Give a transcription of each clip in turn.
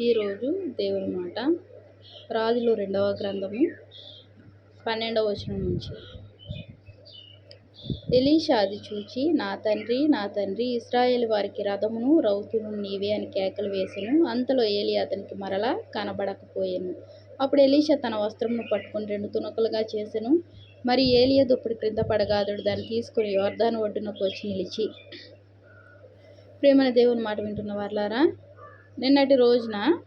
ఈరోజు దేవుని మాట. రాజులు రెండవ గ్రంథము పన్నెండవ వచనం నుంచి. ఎలీషా అది చూచి నా తండ్రి నా తండ్రి ఇస్రాయేల్ వారికి రథమును రౌతును నీవే అని కేకలు వేసెను. అంతలో ఏలి అతనికి మరలా కనబడకపోయాను. అప్పుడు ఎలీషా తన వస్త్రమును పట్టుకొని రెండు తునకలుగా చేసెను. మరి ఏలియా దుప్పటి క్రింద పడగాదుడు దాన్ని తీసుకుని యోర్దాను ఒడ్డునకు వచ్చి నిలిచి. ప్రేమల దేవుని మాట వింటున్న వర్లారా నిన్నటి రోజున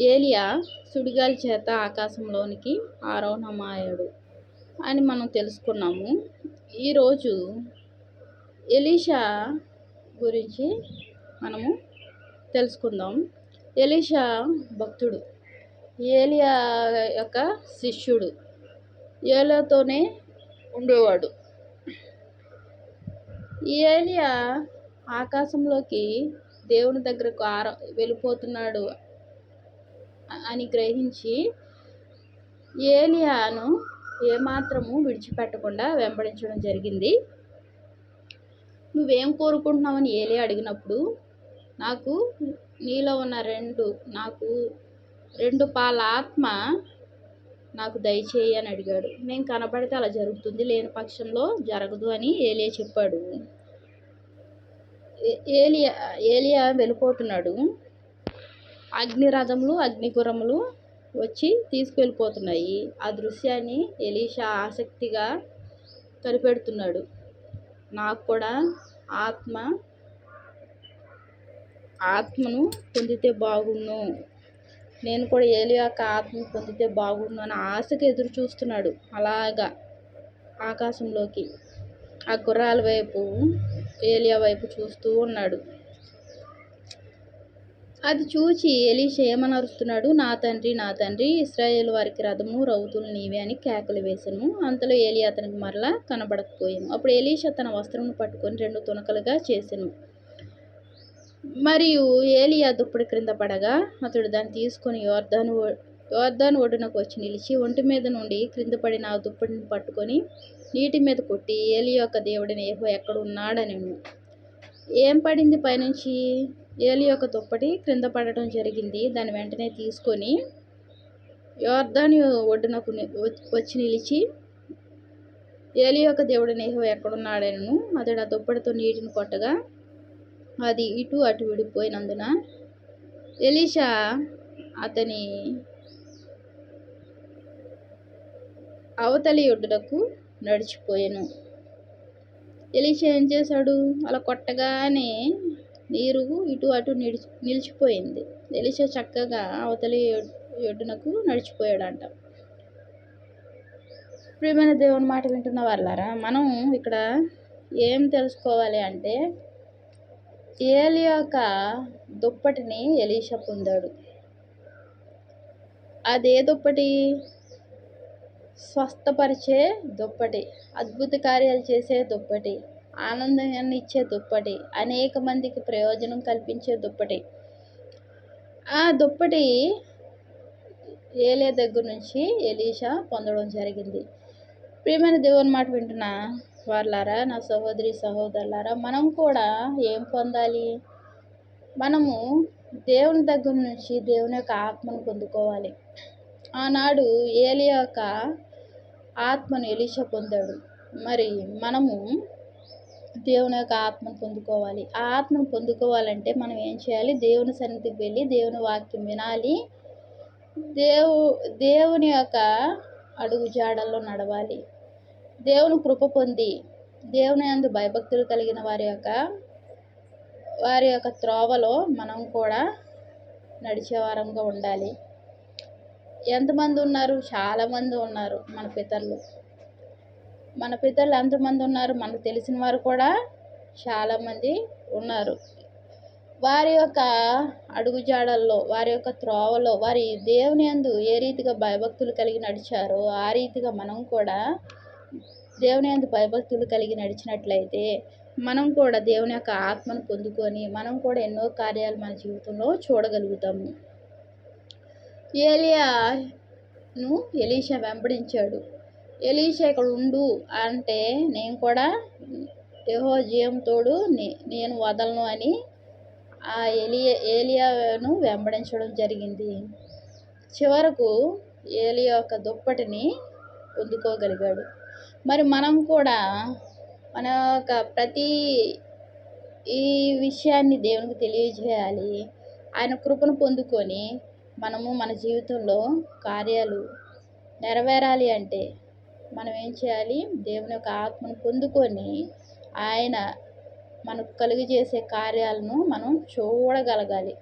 ఏలియా సుడిగాలి చేత ఆకాశంలోనికి ఆరోహణమాయాడు అని మనం తెలుసుకున్నాము. ఈరోజు ఎలీషా గురించి మనము తెలుసుకుందాం. ఎలీషా భక్తుడు ఏలియా యొక్క శిష్యుడు ఏలియాతోనే ఉండేవాడు. ఏలియా ఆకాశంలోకి దేవుని దగ్గరకు ఆర వెళ్ళిపోతున్నాడు అని గ్రహించి ఏలియాను ఏమాత్రము విడిచిపెట్టకుండా వెంబడించడం జరిగింది. నువ్వేం కోరుకుంటున్నావని ఏలియా అడిగినప్పుడు నాకు నీలో ఉన్న రెండు నాకు రెండు పాల ఆత్మ నాకు దయచేయి అని అడిగాడు. నేను కనబడితే అలా జరుగుతుంది లేని పక్షంలో జరగదు అని ఏలియా చెప్పాడు. ఏలియా ఏలియా వెళ్ళిపోతున్నాడు. అగ్నిరథములు అగ్నిగురములు వచ్చి తీసుకెళ్ళిపోతున్నాయి ఆ దృశ్యాన్ని ఎలీషా ఆసక్తిగా కనిపెడుతున్నాడు. నాకు కూడా ఆత్మ ఆత్మను పొందితే బాగుండు. నేను కూడా ఏలి యొక్క ఆత్మను పొందితే బాగుండు అని ఆశకు ఎదురు చూస్తున్నాడు అలాగా ఆకాశంలోకి. ఆ గుర్రాల వైపు ఏలియా వైపు చూస్తూ ఉన్నాడు. అది చూచి ఎలీష ఏమనరుస్తున్నాడు? నా తండ్రి నా తండ్రి ఇస్రాయేల్ వారికి రథము రౌతులు నీవే అని కేకలు వేసను. అంతలో ఏలియా అతనికి మరలా కనబడకపోయాను. అప్పుడు ఎలీష తన వస్త్రమును పట్టుకొని రెండు తునకలుగా చేసెను. మరియు ఏలియా దుప్పటి క్రింద పడగా అతడు దాన్ని తీసుకొని యోర్ధాను యోర్ధాను ఒడ్డునకు వచ్చి నిలిచి ఒంటి మీద నుండి క్రింద పడిన ఆ దుప్పటిని పట్టుకొని నీటి మీద కొట్టి ఏలి యొక్క దేవుడిని ఏహో ఎక్కడ ఉన్నాడని ఏం పడింది పైనుంచి? ఏలి యొక్క దుప్పటి క్రింద పడటం జరిగింది. దాన్ని వెంటనే తీసుకొని యోర్ధాని ఒడ్డునకు వచ్చి నిలిచి ఏలి యొక్క దేవుడు నేహో ఎక్కడున్నాడను అతడు ఆ దుప్పటితో నీటిని కొట్టగా అది ఇటు అటు విడిపోయినందున ఎలీషా అతని అవతలి ఒడ్డునకు నడిచిపోయాను. ఎలీషా ఏం చేశాడు? అలా కొట్టగానే నీరు ఇటు అటు నిలిచి నిలిచిపోయింది. ఎలీషా చక్కగా అవతలి ఒడ్డునకు నడిచిపోయాడంట. ప్రియమైన దేవుని మాట వింటున్న వాళ్ళారా మనం ఇక్కడ ఏం తెలుసుకోవాలి అంటే ఏలి యొక్క దుప్పటిని ఎలీషా పొందాడు. అదే దుప్పటి స్వస్థపరిచే దుప్పటి అద్భుత కార్యాలు చేసే దుప్పటి ఆనందాన్ని ఇచ్చే దుప్పటి అనేక మందికి ప్రయోజనం కల్పించే దుప్పటి. ఆ దుప్పటి ఏలే దగ్గర నుంచి ఎలీషా పొందడం జరిగింది. ప్రియమైన దేవుని మాట వింటున్న వాళ్ళారా నా సహోదరి సహోదరులారా మనం కూడా ఏం పొందాలి? మనము దేవుని దగ్గర నుంచి దేవుని యొక్క ఆత్మను పొందుకోవాలి. ఆనాడు ఏలి యొక్క ఆత్మను ఎలీష పొందాడు. మరి మనము దేవుని యొక్క ఆత్మను పొందుకోవాలి. ఆ ఆత్మను పొందుకోవాలంటే మనం ఏం చేయాలి? దేవుని సన్నిధికి వెళ్ళి దేవుని వాక్యం వినాలి. దేవు దేవుని యొక్క అడుగు జాడల్లో నడవాలి. దేవుని కృప పొంది దేవుని అందు భయభక్తులు కలిగిన వారి యొక్క వారి యొక్క త్రోవలో మనం కూడా నడిచే వారంగా ఉండాలి. ఎంతమంది ఉన్నారు చాలామంది ఉన్నారు మన పితరులు. మన పితరులు ఎంతమంది ఉన్నారు? మనకు తెలిసిన వారు కూడా చాలామంది ఉన్నారు. వారి యొక్క అడుగుజాడల్లో వారి యొక్క త్రోవలో వారి దేవుని అందు ఏ రీతిగా భయభక్తులు కలిగి నడిచారో ఆ రీతిగా మనం కూడా దేవుని అందు భయభక్తులు కలిగి నడిచినట్లయితే మనం కూడా దేవుని యొక్క ఆత్మను పొందుకొని మనం కూడా ఎన్నో కార్యాలు మన జీవితంలో చూడగలుగుతాము. ఏలియాను ఎలీషా వెంబడించాడు. ఎలీషా ఇక్కడ ఉండు అంటే నేను కూడా యహో జీవం తోడు నేను వదలను అని ఆ ఎలియా ఏలియాను వెంబడించడం జరిగింది. చివరకు ఏలియా యొక్క దుప్పటిని పొందుకోగలిగాడు. మరి మనం కూడా మన యొక్క ప్రతి ఈ విషయాన్ని దేవునికి తెలియజేయాలి. ఆయన కృపను పొందుకొని మనము మన జీవితంలో కార్యాలు నెరవేరాలి అంటే మనం ఏం చేయాలి? దేవుని యొక్క ఆత్మను పొందుకొని ఆయన మనకు కలుగు చేసే కార్యాలను మనం చూడగలగాలి.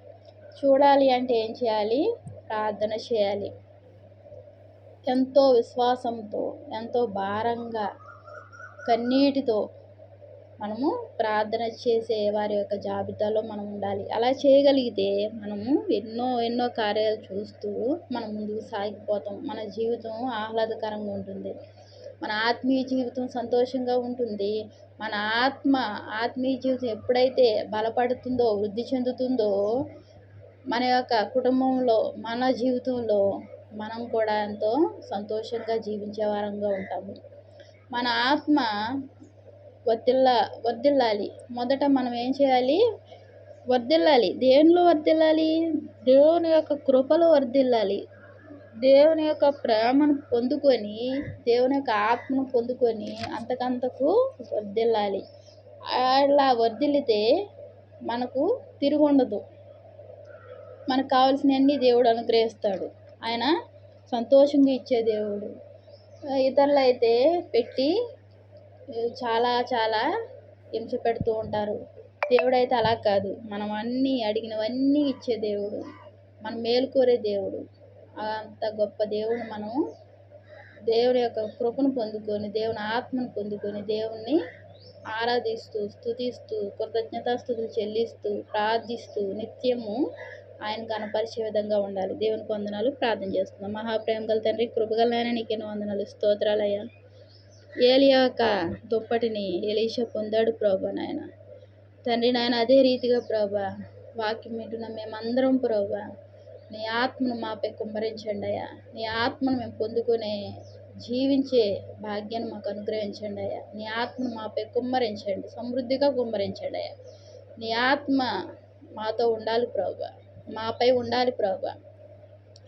చూడాలి అంటే ఏం చేయాలి? ప్రార్థన చేయాలి. ఎంతో విశ్వాసంతో ఎంతో భారంగా కన్నీటితో మనము ప్రార్థన చేసే వారి యొక్క జాబితాలో మనం ఉండాలి. అలా చేయగలిగితే మనము ఎన్నో ఎన్నో కార్యాలు చూస్తూ మనం ముందుకు సాగిపోతాం. మన జీవితం ఆహ్లాదకరంగా ఉంటుంది. మన ఆత్మీయ జీవితం సంతోషంగా ఉంటుంది. మన ఆత్మ ఆత్మీయ జీవితం ఎప్పుడైతే బలపడుతుందో వృద్ధి చెందుతుందో మన యొక్క కుటుంబంలో మన జీవితంలో మనం కూడా ఎంతో సంతోషంగా జీవించే వారంగా ఉంటాము. మన ఆత్మ వర్ధిల్ల వర్ధిల్లాలి. మొదట మనం ఏం చేయాలి? వర్ధిల్లాలి. దేనిలో వర్ధిల్లాలి? దేవుని యొక్క కృపలో వర్ధిల్లాలి. దేవుని యొక్క ప్రేమను పొందుకొని దేవుని యొక్క ఆత్మను పొందుకొని అంతకంతకు వర్ధిల్లాలి. అలా వర్ధిల్లితే మనకు తిరిగి ఉండదు. మనకు కావాల్సినవన్నీ దేవుడు అనుగ్రహిస్తాడు. ఆయన సంతోషంగా ఇచ్చే దేవుడు. ఇతరులైతే పెట్టి చాలా చాలా హింస పెడుతూ ఉంటారు. దేవుడైతే అలా కాదు. మనం అన్నీ అడిగినవన్నీ ఇచ్చే దేవుడు. మనం మేలుకోరే దేవుడు. అంత గొప్ప దేవుడు మనం దేవుని యొక్క కృపను పొందుకొని దేవుని ఆత్మను పొందుకొని దేవుణ్ణి ఆరాధిస్తూ స్థుతిస్తూ కృతజ్ఞతాస్థుతులు చెల్లిస్తూ ప్రార్థిస్తూ నిత్యము ఆయన కనపరిచే విధంగా ఉండాలి. దేవుని వందనాలు ప్రార్థన చేస్తున్నాం. మహాప్రేమ గల తండ్రి కృపగలైన నీకెన్నో వందనాలు. స్తోత్రాలయ్యా. ఏలియాక యొక్క దుప్పటిని ఎలీషా పొందాడు ప్రభా నాయన. తండ్రి నాయన అదే రీతిగా ప్రభా వాక్యం వింటున్న మేమందరం ప్రభా నీ ఆత్మను మాపై కుమ్మరించండి అయ్యా. నీ ఆత్మను మేము పొందుకునే జీవించే భాగ్యాన్ని మాకు అనుగ్రహించండి అయ్యా. నీ ఆత్మను మాపై కుమ్మరించండి సమృద్ధిగా కుమ్మరించండి అయ్యా. నీ ఆత్మ మాతో ఉండాలి ప్రభా మాపై ఉండాలి ప్రభా.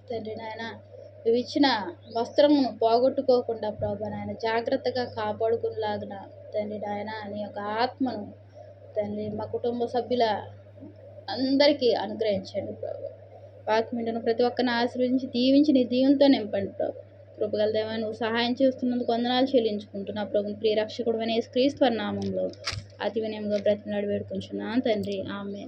తండ్రి నాయన నువ్వు ఇచ్చిన వస్త్రమును పోగొట్టుకోకుండా ప్రభా నాయన జాగ్రత్తగా కాపాడుకునేలాగిన తండ్రి నాయన నీ యొక్క ఆత్మను తండ్రి మా కుటుంబ సభ్యుల అందరికీ అనుగ్రహించండి ప్రభు. వాక్మింటను ప్రతి ఒక్కరిని ఆశ్రయించి దీవించి నీ దీవెనతో నింపండి ప్రభు. కృపగల దేవా నువ్వు సహాయం చేస్తున్నందుకు వందనాలు చెల్లించుకుంటున్నా ప్రభు. ప్రియ రక్షకుడు అనే క్రీస్తు నామంలో అతి వినయంగా బ్రతిమలాడి వేడుకుంటున్నాను తండ్రి. ఆమె